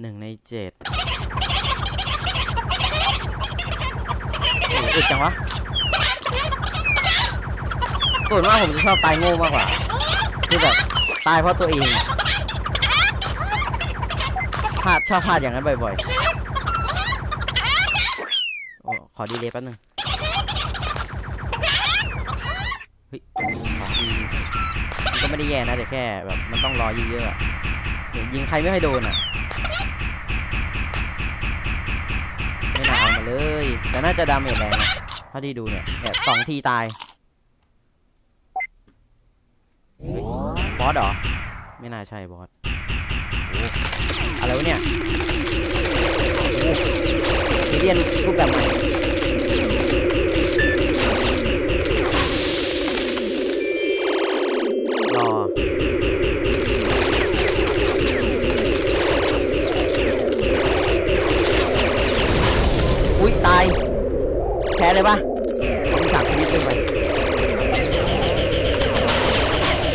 หนึ่งในเจ็ดโอ้โหอึดจังวะส่วนมากผมจะชอบตายโง่มากกว่า คือแบบตายเพราะตัวเองพลาดชอบพลาดอย่างนั้นบ่อยๆโอ้ขอดีเลยแป๊บนึงเฮ้ยมันก็ไม่ได้แย่นะแต่แค่แบบมันต้องรอเยอะๆเดี๋ยวยิงใครไม่ค่อยโดนอะ เลย แต่น่าจะดาเมจแรงนะเท่าที่ดูเนี่ยแสองทีตายบอสเหรอ ไม่น่าใช่บอสอะไรวะเนี่ยเรียนรูปแบบใหม่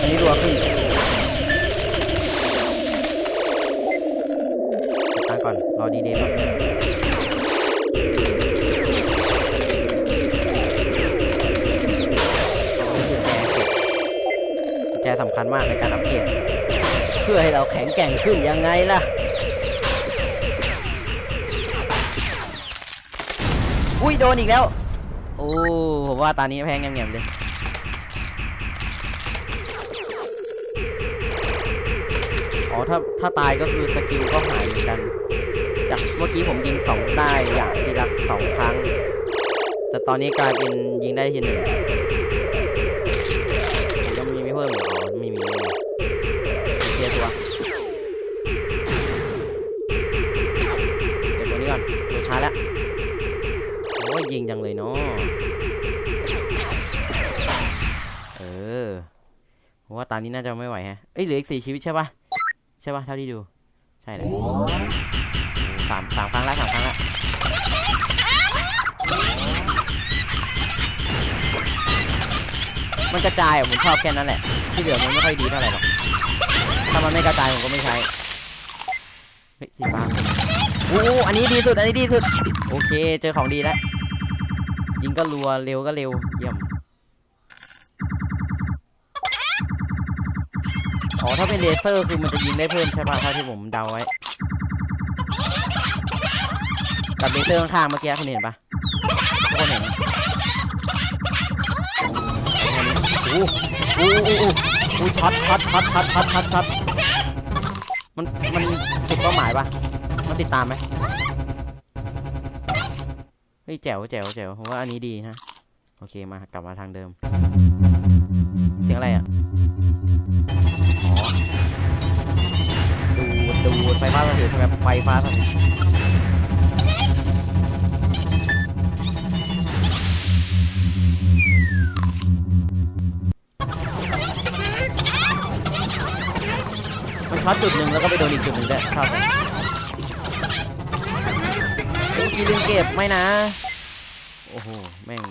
อันนี้รัวขึ้นตั้งก่อน รอดีเดย์ครับแจสำคัญมากในการอัปเกรดเพื่อให้เราแข็งแกร่งขึ้นยังไงล่ะอุ้ยโดนอีกแล้ว โอ้ผมว่าตานี้แพงเงียบๆเลย ถ้าถ้าตายก็คือสกิลก็หายเหมือนกัน จากเมื่อกี้ผมยิงสองได้อย่างทีละสองครั้ง แต่ตอนนี้กลายเป็นยิงได้ทีหนึ่งผมก็มีไม่เพิ่มหรอม่มีมีเคลียร์ตัวเก็บตัวนี้ก่อนสุดท้ายแล้วโอ้ยยิงจังเลยเนาะเออผมว่าตามนี้น่าจะไม่ไหวฮะ เอ้ยเหลืออีกสี่ชีวิตใช่ปะ ใช่ปะเท่าที่ดู ใช่เลยสามสามครั้งแล้วสามครั้งแล้วมันกระจายอะผมชอบแค่นั้นแหละ ที่เหลือมันไม่ค่อยดีเท่าไหร่หรอกถ้ามันไม่กระจายผมก็ไม่ใช้เฮ้ยสีฟ้าโอ้อันนี้ดีสุดอันนี้ดีสุด โอเค เจอของดีแล้วยิงก็รัวเร็วก็เร็วเยี่ยม อ๋อถ้าเป็นเลเซอร์คือมันจะยิงได้เพิ่มใช่ป่ะเท่าที่ผมเดาไว้ กับเลเซอร์ข้างๆเมื่อกี้คุณเห็นปะทุกคนเห็นโอ้โหโอ้โหโอ้โหโอ้โหช็อตช็อตช็อตช็อตช็อตช็อตช็อตมันมันติดเป้าหมายปะมันติดตามไหมเฮ้ยแจ๋วแจ๋วแจ๋วผมว่าอันนี้ดีนะ โอเคมากลับมาทางเดิม เสียงอะไรอะ อ๋อดูดดูดไฟฟ้าสถิตใช่ไหมไฟฟ้าสถิตมันช็อตจุดหนึ่งแล้วก็ไปโดนอีกจุดหนึ่งได้วยชอบเมื่อกี้ลืมเก็บไม่นะ โอ้โห แม่ง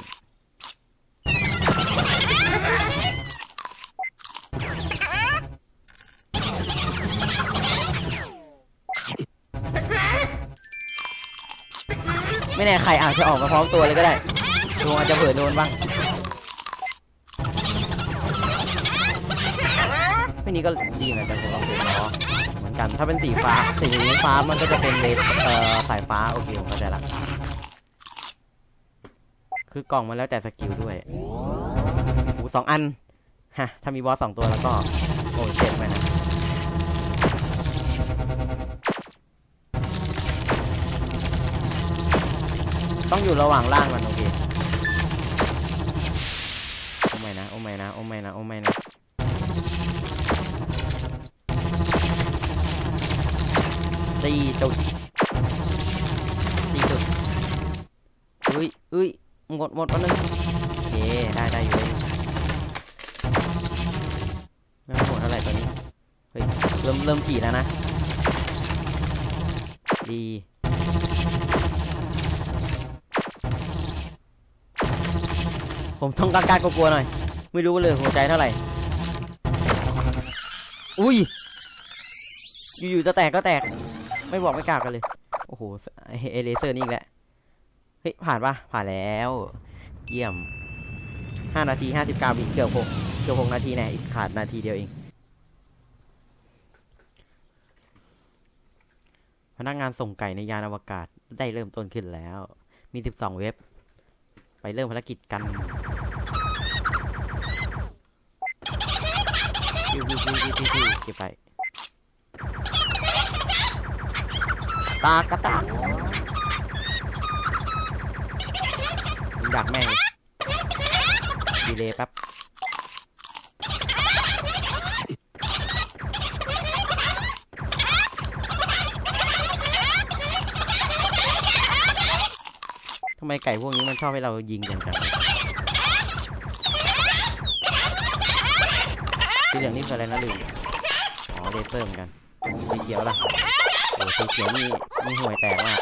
ไม่แน่ใครอาจจะออกมาพร้อมตัวเลยก็ได้ดวงอาจจะเผลอโดนบ้างไม่นี้ก็ดีเหมือนกันผมลองดูเนาะเหมือนกันถ้าเป็นสีฟ้าสีฟ้ามันก็จะเป็นเลสเอ่อสายฟ้าโอเคผมเข้าใจละคือกล่องมันแล้วแต่สกิลด้วยโอ้โหสองอันฮะถ้ามีบอสสองตัวแล้วก็โอ้เจ็บไปนะ ต้องอยู่ระหว่างล่างมันโอเคโอ้ไม่นะโอ้ไม่นะโอ้ไม่นะโอ้ไม่นะสี่จุดสี่จุดอุ้ยอุ้ยหมดหมดวันนึงโอเคได้ได้อยู่เลยไม่หมดเท่าไหร่ตอนนี้เฮ้ยเริ่มเริ่มผีแล้วนะดี ผมต้องกล้าๆกลัวๆหน่อย ไม่รู้เลยหัวใจเท่าไหร่ อุ้ย อยู่ๆจะแตกก็แตก ไม่บอกไม่กล้าวกันเลย โอ้โหเอเลเซอร์นี่อีกแล้วเฮ้ยผ่านปะผ่านแล้ว เยี่ยมห้านาทีห้าสิบเก้าวิเกือบหกเกือบหกนาทีแน่อีกขาดนาทีเดียวเอง พนักงานส่งไก่ในยานอวกาศได้เริ่มต้นขึ้นแล้ว มี12เว็บ ไปเริ่มภารกิจกัน พิวพิวพิวพิวพิวพิวเก็บไปตากระตากดักแม่งดีเลยแป๊บทำไมไก่พวกนี้มันชอบให้เรายิงกันจัง เหลืองนี่คืออะไรนะลืมอ๋อเลเซอร์เหมือนกันสีเขียวล่ะโอ้สีเขียวนี่นี่ห่วยแตกมาก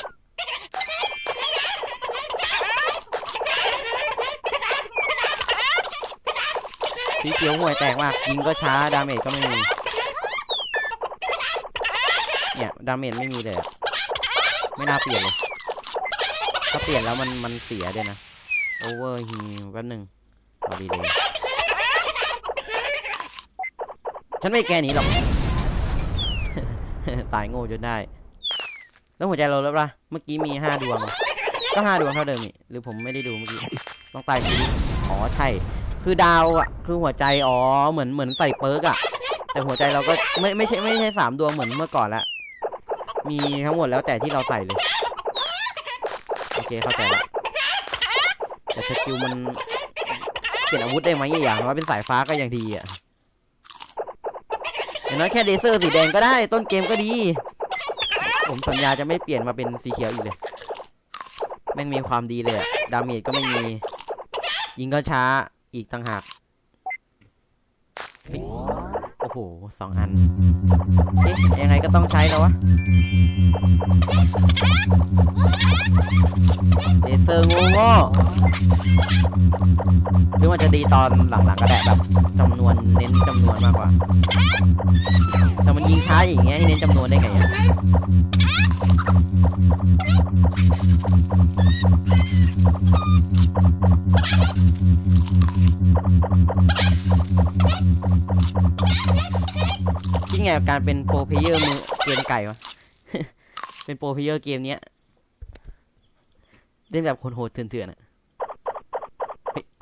สีเขียวห่วยแตกมากยิงก็ช้าดาเมจก็ไม่มีเนี่ยดาเมจไม่มีเลยอะไม่น่าเปลี่ยนเลยถ้าเปลี่ยนแล้วมันมันเสียด้วยนะโอเวอร์ฮีแป๊บหนึ่งเอดีเลย ฉันไม่แกหนีหรอก ตายโง่จนได้ แล้วหัวใจเราแล้วปะเมื่อกี้มีห้าดวง ก็ห้าดวงเท่าเดิมนี่หรือผมไม่ได้ดูเมื่อกี้ ต้องตายทีอ๋อใช่ คือดาวอะ คือหัวใจ อ๋อ เหมือนเหมือนใส่เปิร์กอะ แต่หัวใจเราก็ไม่ไม่ใช่ไม่ใช่สามดวงเหมือนเมื่อก่อนละ มีทั้งหมดแล้วแต่ที่เราใส่เลย โอเคเข้าใจละแต่สกิลมันเปลี่ยนอาวุธได้ไหมอย่างน้อยเป็นสายฟ้าก็ยังดีอะ อย่างน้อยแค่เลเซอร์สีแดงก็ได้ ต้นเกมก็ดี ผมสัญญาจะไม่เปลี่ยนมาเป็นสีเขียวอีกเลยแม่งมีความดีเลยดาเมจก็ไม่มี ยิงก็ช้าอีกต่างหาก อ้โหสองอันเอ๊ะยังไงก็ต้องใช้แล้ววะเลเซอร์งูโง่หรือมันจะดีตอนหลังๆก็ได้แบบจำนวนเน้นจำนวนมากกว่า แต่มันยิงช้าอย่างเงี้ยให้เน้นจำนวนได้ไงอะคิดไงกับการเป็นโปรเพเยอร์มือเกมไก่วะ เป็นโปรเพเยอร์เกมเนี้ยเล่นแบบคนโหดเถื่อนๆอะ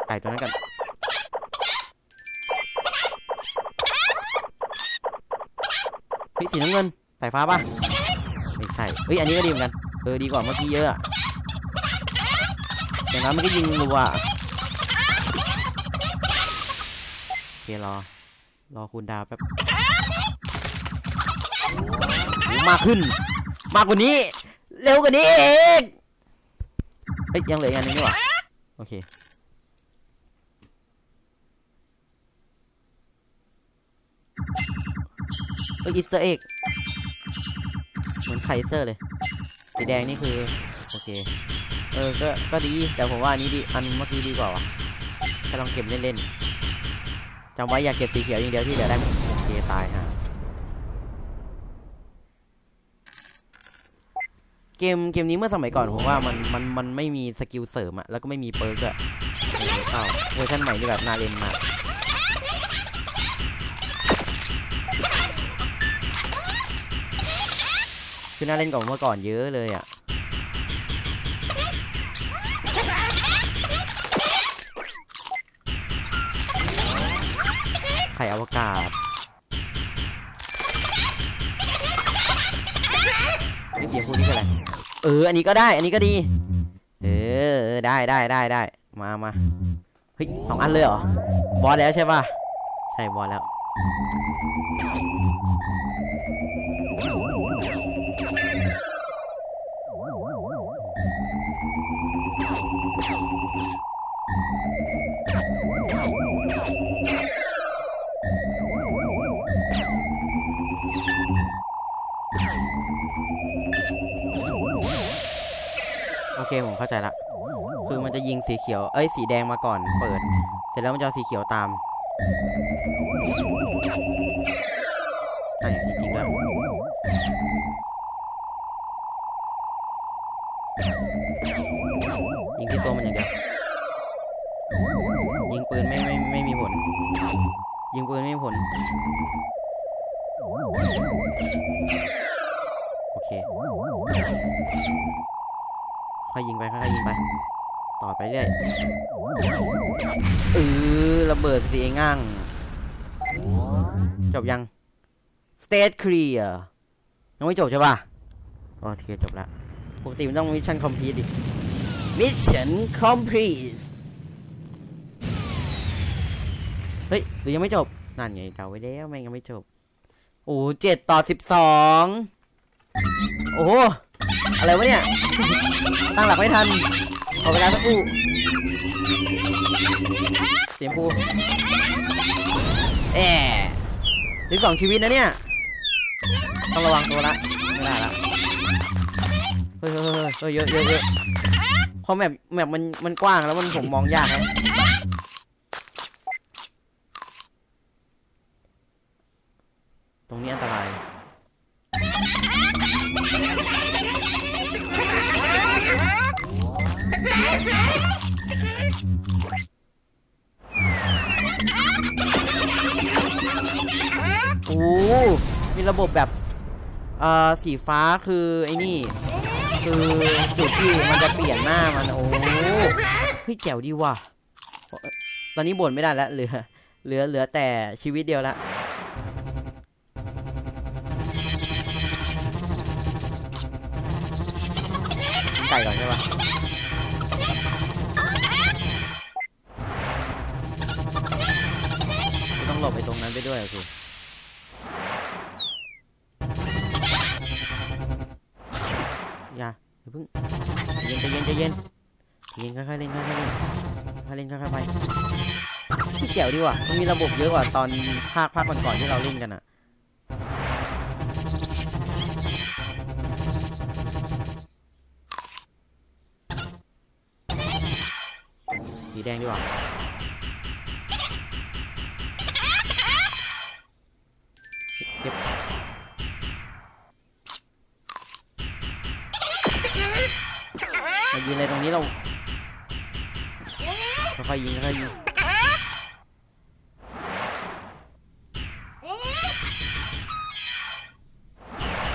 ไก่ตัวนั้นกันเฮ้ยสีน้ำเงินสายฟ้าป่ะไม่ใช่เฮ้ยอันนี้ก็ดีเหมือนกัน เออดีกว่าเมื่อกี้เยอะอย่างนั้นมันก็ยิงรัวโอเครอ รอคูณดาวแป๊บโอ้มากขึ้น มากกว่านี้ เร็วกว่านี้เองเฮ้ยยังเหลืออีกอันนึงนี่หว่าโอเคเฮ้ยอิสเตอร์เอกเหมือนไคเซอร์เลย สีแดงนี่คือ โอเค เออ ก็ ก็ดี แต่ผมว่าอันนี้ดี อันเมื่อกี้ดีกว่าวะแค่ลองเก็บเล่นๆ จำไว้อย่าเก็บสีเขียวอย่างเดียวที่เหลือได้หมดโอเคตายฮะเกมเกมนี้เมื่อสมัยก่อนผมว่ามันมันมันไม่มีสกิลเสริมอะแล้วก็ไม่มีเปิร์กด้วยอ้าเวอร์ชันใหม่นี่แบบน่าเล่นมากคือน่าเล่นกว่าเมื่อก่อนเยอะเลยอะ ออ อันนี้ก็ได้ อันนี้ก็ดี เออ ได้ได้ได้ได้ มามาเฮ้ยสองอันเลยเหรอ บอสแล้วใช่ป่ะ ใช่บอสแล้ว โอเคผมเข้าใจละ คือมันจะยิงสีเขียว เอ้ยสีแดงมาก่อน เปิด เสร็จแล้วมันจะสีเขียวตามอะอย่างนี้จริงด้วยยิงที่ตัวมันอย่างเดียวยิงปืนไม่ไม่ไม่มีผล ยิงปืนไม่มีผล โอเค ค่อยยิงไปค่อยๆยิงไป ต่อไปเรื่อยเออระเบิดสีง่าง จบยัง state clear ยังไม่จบใช่ป่ะโอเคจบแล้วปกติมันต้อง mission complete ดิ mission complete เฮ้ยหรือยังไม่จบ นั่นไงเดาไว้แล้วแม่งยังไม่จบ โอ้เจ็ดต่อสิบสองโอ้โห อะไรวะเนี่ย ตั้งหลักไม่ทัน ขอเวลาสักครู่เสียงพูแอะเหลือสองชีวิตนะเนี่ย ต้องระวังตัวละ ไม่ได้ละเฮ้ยเฮ้ยเฮ้ยเยเยอะเยอะเยอะเพราะแมปแมปมันมันกว้างแล้วมันผมมองยากนะตรงนี้อันตราย โอ้มีระบบแบบเอ่อสีฟ้าคือไอ้นี่ คือจุดที่มันจะเปลี่ยนหน้ามันโอ้เฮ้ยแจ๋วดีว่ะ ตอนนี้บ่นไม่ได้แล้วเหลือ เหลือเหลือแต่ชีวิตเดียวละไก่ก่อนใช่ปะ องหลบไปตรงนั้นไปด้วยโอเคอย่าอย่าเพิ่งเย็นใจเย็นใจเย็นเย็นค่อยๆเล่นค่อยๆเล่นค่อยๆเล่นค่อยๆไปพี่แจ๋วดีว่ะมันมีระบบเยอะกว่าตอนภาคภาคก่อนๆที่เราเล่นกันอะสีแดงดีกว่า ยืนอะไรตรงนี้เราค่อยๆยิงค่อยๆยิง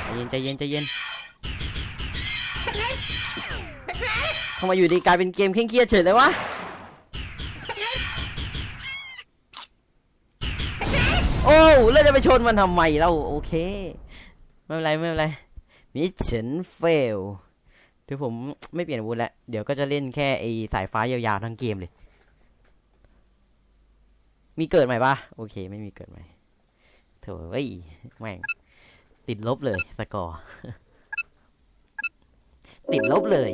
ใจเย็นใจเย็นใจเย็นทำไมอยู่ดีกลายเป็นเกมเคร่งเครียดเฉยเลยวะโอ้แล้วจะไปชนมันทำไมเราโอเค ไม่เป็นไร ไม่เป็นไรมิชชั่นเฟล เดี๋ยวผมไม่เปลี่ยนอาวุธแล้วเดี๋ยวก็จะเล่นแค่ไอสายฟ้ายาวๆทั้งเกมเลย มีเกิดใหม่ปะโอเค ไม่มีเกิดใหม่โถเว้ยแม่ง ติดลบเลยสกอร์ ติดลบเลย